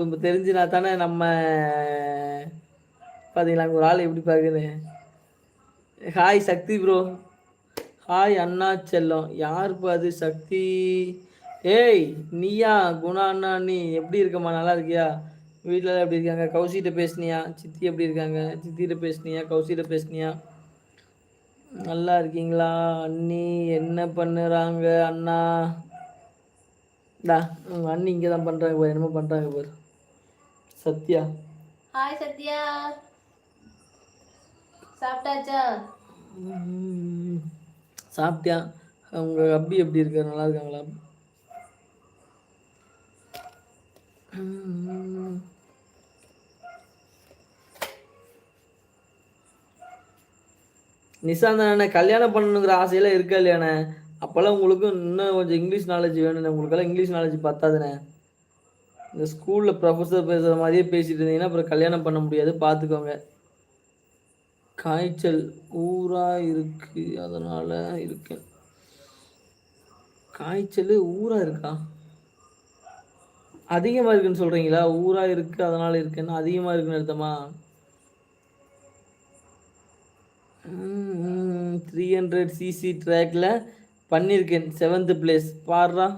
இப்ப தெரிஞ்சுனா தானே நம்ம பார்த்தீங்களா ஒரு ஆள் எப்படி பார்க்குது ஹாய் சக்தி ப்ரோ ஹாய் அண்ணா செல்லம். யாருப்பா அது சக்தி? ஏய் நீயா குணா அண்ணா நீ எப்படி இருக்கம்மா? நல்லா இருக்கியா? வீட்டில் எப்படி இருக்காங்க? கௌசிகிட்ட பேசுனியா? சித்தி எப்படி இருக்காங்க? சித்திகிட்ட பேசுனியா? கௌசிகிட்ட பேசுனியா? நல்லா இருக்கீங்களா? அண்ணி என்ன பண்ணுறாங்க அண்ணா? டா உங்கள் அண்ணி இங்கே தான் பண்ணுறாங்க பாரு என்னமோ பண்ணுறாங்க பாரு. சத்யா. ஹாய் சத்யா. சாப்பிட்டாச்சா? சாப்பிட்டியா? அவங்க அப்பி எப்படி இருக்காரு? நல்லா இருக்காங்களா. நிசாந்த் அண்ணே கல்யாணம் பண்ணணுங்கிற ஆசையெல்லாம் இருக்கா இல்லையாண்ணே அப்போல்லாம் உங்களுக்கு இன்னும் கொஞ்சம் இங்கிலீஷ் நாலேஜ் வேணுண்ணே உங்களுக்கெல்லாம் இங்கிலீஷ் நாலேஜ் பத்தாதுண்ணே. இந்த ஸ்கூலில் ப்ரொஃபஸர் பேசுகிற மாதிரியே பேசிட்டு இருந்தீங்கன்னா அப்புறம் கல்யாணம் பண்ண முடியாது பார்த்துக்கோங்க காய்ச்சல் ஊரா இருக்கு அதனால இருக்கேன் காய்ச்சல் ஊரா இருக்கா அதிகமாக இருக்குன்னு சொல்கிறீங்களா ஊரா இருக்கு அதனால இருக்குன்னா அதிகமாக இருக்குன்னு அர்த்தமா த்ரீ ஹண்ட்ரட் சிசி ட்ராக்ல பண்ணியிருக்கேன் செவன்த் பிளேஸ் பாடுறா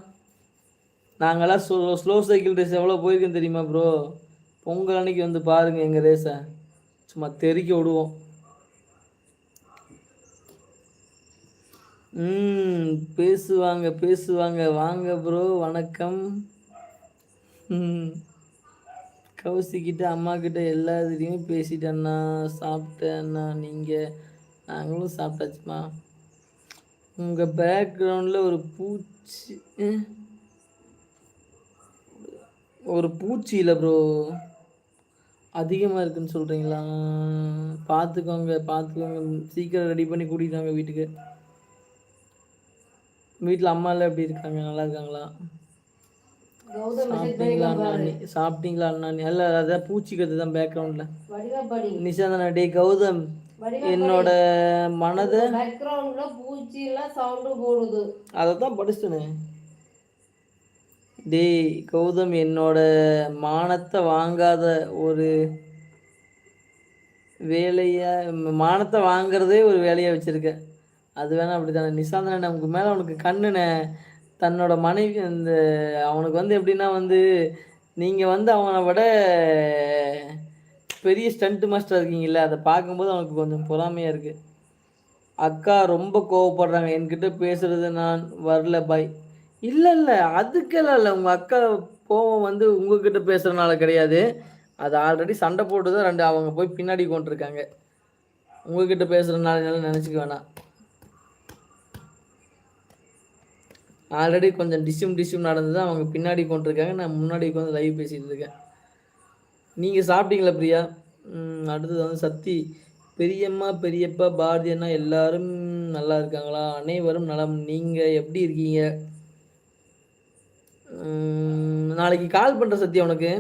நாங்களாம் ஸ்லோ ஸ்லோ சைக்கிள் ரேஸ் எவ்வளோ போயிருக்கேன் தெரியுமா ப்ரோ பொங்கல் அன்னைக்கு வந்து பாருங்கள் எங்கள் ரேஸை சும்மா தெறிக்க விடுவோம். ம் பேசுவாங்க பேசுவாங்க. வாங்க ப்ரோ வணக்கம். ம். கௌசிக்கிட்ட அம்மா கிட்ட எல்லாத்துலேயுமே பேசிட்டேண்ணா சாப்பிட்டேண்ணா நீங்கள் நாங்களும் சாப்பிட்டாச்சுமா. உங்கள் பேக்ரவுண்டில் ஒரு பூச்சி ம். ஒரு பூச்சி இல்லை ப்ரோ அதிகமாக இருக்குன்னு சொல்கிறீங்களா பார்த்துக்கோங்க பார்த்துக்கோங்க சீக்கிரம் ரெடி பண்ணி கூட்டிட்டு வாங்க வீட்டுக்கு. வீட்டில் அம்மா எல்லாம் எப்படி இருக்காங்க? நல்லா இருக்காங்களா? சாப்பிட்டீங்களா பண்ணிக்கலாம் அண்ணா பாரு. நீ சாப்பிட்டீங்களா அண்ணா அல்ல அதான் பூச்சி கத்து தான் பேக்ரவுண்டில் படி. நிஷாந்தனா டே கௌதம். என்னோட மனதை பேக்ரவுண்ட்ல பூச்சி எல்லாம் சவுண்டு போடுது. அதை தான் படிச்சிட்டேனே டேய் கௌதம் என்னோட மானத்தை வாங்காத ஒரு வேலையை மானத்தை வாங்குறதே ஒரு வேலையாக வச்சுருக்க. அது வேணா அப்படி தானே நிசாந்தன நமக்கு மேலே அவனுக்கு கண்ணுனே. தன்னோட மனைவி அந்த அவனுக்கு வந்து எப்படின்னா வந்து நீங்கள் வந்து அவனை விட பெரிய ஸ்டண்ட் மாஸ்டர் இருக்கீங்கல்ல அதை பார்க்கும்போது அவனுக்கு கொஞ்சம் பொறாமையாக இருக்குது அக்கா ரொம்ப கோவப்படுறாங்க. என்கிட்ட பேசுறது நான் வரல பாய் இல்லை இல்லை. அதுக்கெல்லாம் இல்லை. உங்கள் அக்கா கோவம் வந்து உங்ககிட்ட பேசுகிறனால கிடையாது. அது ஆல்ரெடி சண்டை போட்டு தான் ரெண்டு அவங்க போய் பின்னாடி கொண்டிருக்காங்க உங்ககிட்ட பேசுகிறனால நினச்சிக்க வேணாம். ஆல்ரெடி கொஞ்சம் டிஷ்யூம் டிஷ்யூம் நடந்து தான் அவங்க பின்னாடி கொண்டிருக்காங்க நான் முன்னாடி உட்காந்து லைவ் பேசிகிட்டு இருக்கேன். நீங்கள் சாப்பிட்டீங்களா பிரியா? அடுத்தது வந்து சக்தி பெரியம்மா பெரியப்பா பாரதி அண்ணா எல்லாரும் நல்லா இருக்காங்களா? அனைவரும் நலம் நீங்கள் எப்படி இருக்கீங்க? நாளைக்கு கால் பண்ணுற சத்யா உனக்கு?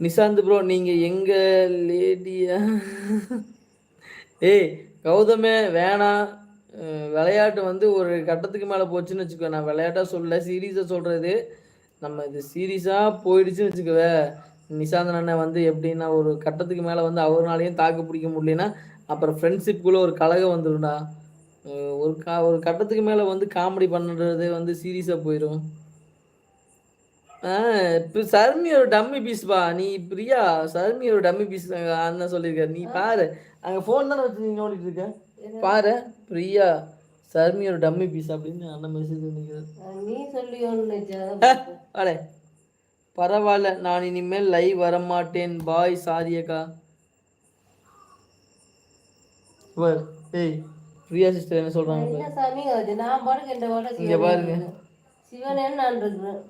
நிசாந்த் ப்ரோ நீங்கள் எங்கள் லேடியா ஏய் கௌதமே வேணாம் விளையாட்டு வந்து ஒரு கட்டத்துக்கு மேலே போச்சுன்னு வச்சுக்கோ. நான் விளையாட்டாக சொல்ல சீரியஸாக சொல்கிறது நம்ம இது சீரியஸாக போயிடுச்சுன்னு வச்சுக்கவே. நிசாந்தன் அண்ணன் வந்து எப்படின்னா ஒரு கட்டத்துக்கு மேலே வந்து அவர்னாலையும் தாக்கு பிடிக்க முடியலன்னா அப்புறம் ஃப்ரெண்ட்ஷிப்புக்குள்ளே ஒரு கலகம் வந்துடும்டா ஒரு கா ஒரு கட்டத்துக்கு மேலே வந்து காமெடி பண்ணுறது வந்து சீரியஸாக போயிடும் இப்போ சர்மி ஒரு டம்மி பீஸ்பா நீ பிரியா? சர்மி ஒரு டம்மி பீஸ் அண்ணன் சொல்லியிருக்காரு. நீ பாரு. அங்கே ஃபோன் தானே வச்சு நீ நோண்டிட்டு இருக்க? பாரு. பிரியா சர்மி ஒரு டம்மி பீஸ் அப்படின்னு அண்ணன் மெசேஜ் பண்ணிக்கிறார் அடே. பரவாயில்ல. நான் இனிமேல் லைவ் வரமாட்டேன். பாய் சாரியக்கா வர் ஏய் பிரியா சிஸ்டர் என்ன சொல்றாங்க இங்க பாருங்க. சிவனேன்னு நான் இருக்கிறேன்.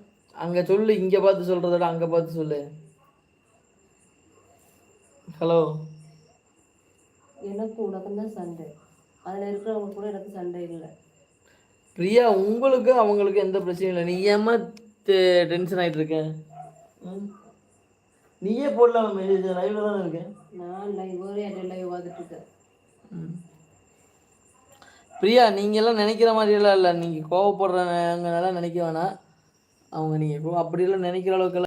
அங்க சொல்லு இங்க பார்த்து சொல்றத விட அங்க பார்த்து சொல்லு. ஹலோ எனக்கு உனக்கும் தான் சண்டை. அதில் இருக்கிறவங்க கூட எனக்கு சண்டை இல்லை. பிரியா உங்களுக்கு அவங்களுக்கு எந்த பிரச்சனையும் இல்லை. நீ ஏமா டென்ஷன் ஆயிட்டு இருக்க? நீயே போடலாம் மெசேஜ் லைவ்ல தானே இருக்கேன் நான் லைவ் ஒரே லைவ் பார்த்துட்டு இருக்கேன். பிரியா நீங்க எல்லாம் நினைக்கிற மாதிரி எல்லாம் இல்லை. நீங்க கோவப்படுறவங்கனால நினைக்க வேணாம். அவங்க நீங்கள் அப்படிலாம் நினைக்கிற அளவுக்கு